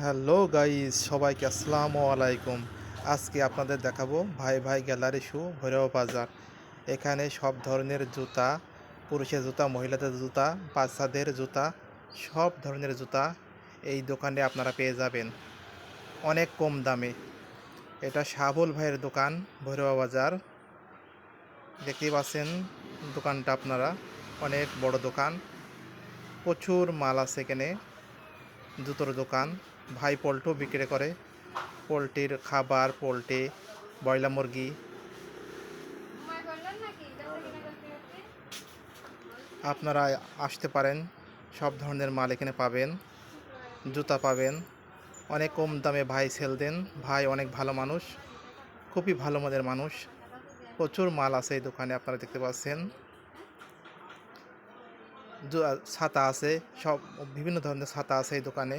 Hello guys, সবাইকে আসসালামু আলাইকুম। আজকে আপনাদের দেখাবো ভাই ভাই গ্যালারি শু, ভৈরব বাজার। এখানে সব ধরনের জুতা, পুরুষের জুতা, মহিলাদের জুতা, বাচ্চাদের জুতা, সব ধরনের জুতা এই দোকানে আপনারা পেয়ে যাবেন। অনেক কম দামে। এটা শাহুল ভাইয়ের দোকান, ভৈরব বাজার। দেখতেই পাচ্ছেন দোকানটা আপনারা, অনেক বড় দোকান। প্রচুর মাল আছে এখানে, জুতোর দোকান। ভাই পোল্ট্রিও বিক্রি করে। পোলট্রির খাবার, পোলট্রি, ব্রয়লার মুরগি। আপনারা আসতে পারেন, সব ধরনের মাল এখানে পাবেন, জুতা পাবেন। অনেক কম দামে ভাই সেল দেন। ভাই অনেক ভালো মানুষ, খুবই ভালো মনের মানুষ। প্রচুর মাল আছে এই দোকানে, আপনারা দেখতে পাচ্ছেন। ছাতা আছে, সব বিভিন্ন ধরনের ছাতা আছে এই দোকানে।